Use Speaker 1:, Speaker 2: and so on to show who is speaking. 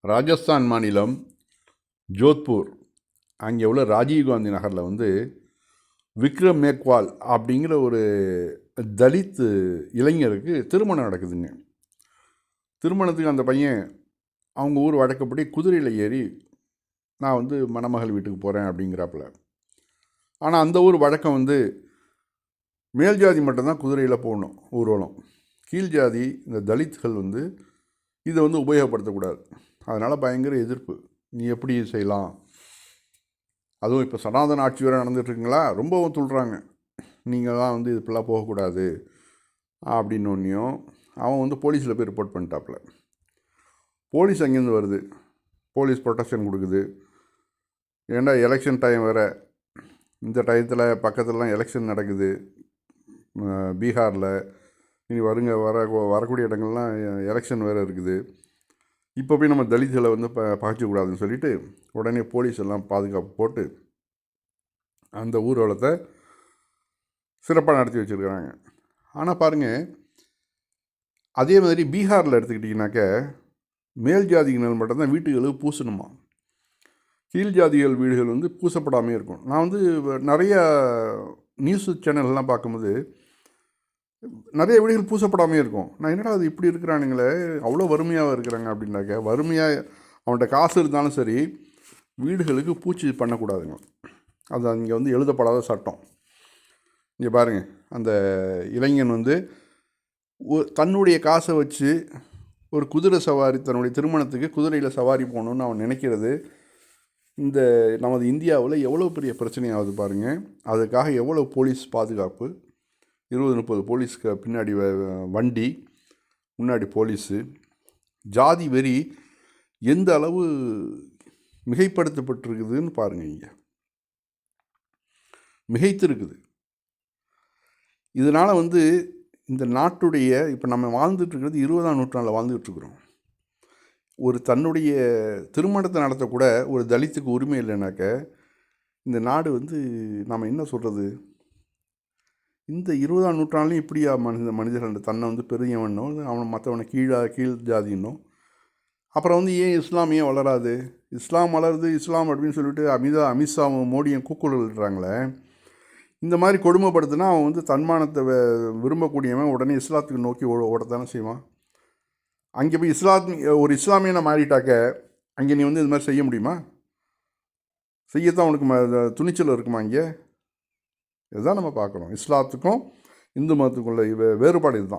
Speaker 1: ராஜஸ்தான் மாநிலம் ஜோத்பூர். அங்கே உள்ள ராஜீவ்காந்தி நகரில் வந்து விக்ரம் மேக்வால் அப்படிங்கிற ஒரு தலித் இளைஞருக்கு திருமணம் நடக்குதுங்க. திருமணத்துக்கு அந்த பையன் அவங்க ஊர் வழக்கப்படி குதிரையில் ஏறி நான் வந்து மணமகள் வீட்டுக்கு போகிறேன் அப்படிங்கிறாப்புல. ஆனால் அந்த ஊர் வழக்கம் வந்து மேல் ஜாதி மட்டும்தான் குதிரையில் போகணும் ஊர்வலம். கீழ் ஜாதி இந்த தலித்கள் வந்து இதை வந்து உபயோகப்படுத்தக்கூடாது. அதனால் பயங்கர எதிர்ப்பு. நீ எப்படி செய்யலாம்? அதுவும் இப்போ சனாதன ஆட்சி வேறு நடந்துட்டுருக்குங்களா? ரொம்பவும் துள்ளுறாங்க நீங்கள் தான் வந்து இப்படிலாம் போகக்கூடாது அப்படின்னொன்னையும் அவன் வந்து போலீஸில் போய் ரிப்போர்ட் பண்ணிட்டாப்புல. போலீஸ் அங்கேருந்து வருது? போலீஸ் ப்ரொடெக்ஷன் கொடுக்குது. ஏன்னா எலெக்ஷன் டைம் வேறு? இந்த டயத்தில் பக்கத்துலலாம் எலெக்ஷன் நடக்குது. பீகாரில். இனி வருங்க வர வரக்கூடிய இடங்கள்லாம் எலெக்ஷன் வேறு இருக்குது. இப்போ போய் நம்ம தலித்களை வந்து ப பகைச்சிக்கூடாதுன்னு சொல்லிட்டு உடனே போலீஸ் எல்லாம் பாதுகாப்பு போட்டு அந்த ஊர்வலத்தை சிறப்பாக நடத்தி வச்சுருக்கிறாங்க. ஆனால் பாருங்கள் அதே மாதிரி பீகாரில் எடுத்துக்கிட்டிங்கனாக்க மேல் ஜாதியினர் மட்டும்தான் வீட்டுகளுக்கு பூசணுமா? கீழ் ஜாதிகள் வீடுகள் வந்து பூசப்படாமே இருக்கும். நான் வந்து நிறையா நியூஸ் சேனல்லாம் பார்க்கும்போது நிறைய வீடுகள் பூசப்படாமே இருக்கும். நான் என்னடா அது இப்படி இருக்கிறானுங்களே? அவ்வளோ வறுமையாக இருக்கிறாங்க அப்படின்னாக்க வறுமையாக அவன்கிட்ட காசு இருந்தாலும் சரி வீடுகளுக்கு பூச்சி பண்ணக்கூடாதுங்க. அது அங்கே வந்து எழுதப்படாத சட்டம். இங்கே பாருங்கள் அந்த இளைஞன் வந்து தன்னுடைய காசை வச்சு ஒரு குதிரை சவாரி தன்னுடைய திருமணத்துக்கு குதிரையில் சவாரி போகணுன்னு அவன் நினைக்கிறது. இந்த நமது இந்தியாவில் எவ்வளோ பெரிய பிரச்சனையாகுது பாருங்கள் அதுக்காக எவ்வளோ போலீஸ் பாதுகாப்பு இருபது முப்பது போலீஸ்க்கு பின்னாடி வ- வண்டி முன்னாடி போலீஸு. ஜாதி வெறி எந்த அளவு மிகைப்படுத்தப்பட்டிருக்குதுன்னு பாருங்கள் இங்கே. மிகைத்திருக்குது. இதனால் வந்து இந்த நாட்டுடைய இப்போ நம்ம வாழ்ந்துட்டுருக்கிறது இருபதாம் நூற்றாண்டில் வாழ்ந்துட்டுருக்குறோம். ஒரு தன்னுடைய திருமணத்தை நடத்தக்கூட ஒரு தலித்துக்கு உரிமை இல்லைனாக்க இந்த நாடு வந்து நாம் என்ன சொல்கிறது இந்த இருபதாம் நூற்றாண்டுலையும் இப்படியா மனித மனிதர்கள் தன்னை வந்து பெரியவனோ அவனை மற்றவனை கீழா கீழ் ஜாதினோ அப்புறம் வந்து ஏன் இஸ்லாம் ஏன் வளராது? இஸ்லாம் வளருது இஸ்லாம் அப்படின்னு சொல்லிட்டு அமிதா அமித்ஷாவும் மோடியும் கூக்குரல்றாங்களே இந்த மாதிரி கொடுமைப்படுத்தினா அவன் வந்து தன்மானத்தை விரும்பக்கூடியவன் உடனே இஸ்லாத்துக்கு நோக்கி ஓட ஓடத்தானே செய்வான். அங்கே போய் இஸ்லாத் ஒரு இஸ்லாமியனை மாறிட்டாக்க அங்கே நீ வந்து இது மாதிரி செய்ய முடியுமா? செய்யத்தான் உனக்கு ம- துணிச்சல் இருக்குமா இங்கே இதுதான் நம்ம பார்க்கணும். இஸ்லாத்துக்கும் இந்து மதத்துக்குள்ள வே- வேறுபாடு இதுதான்.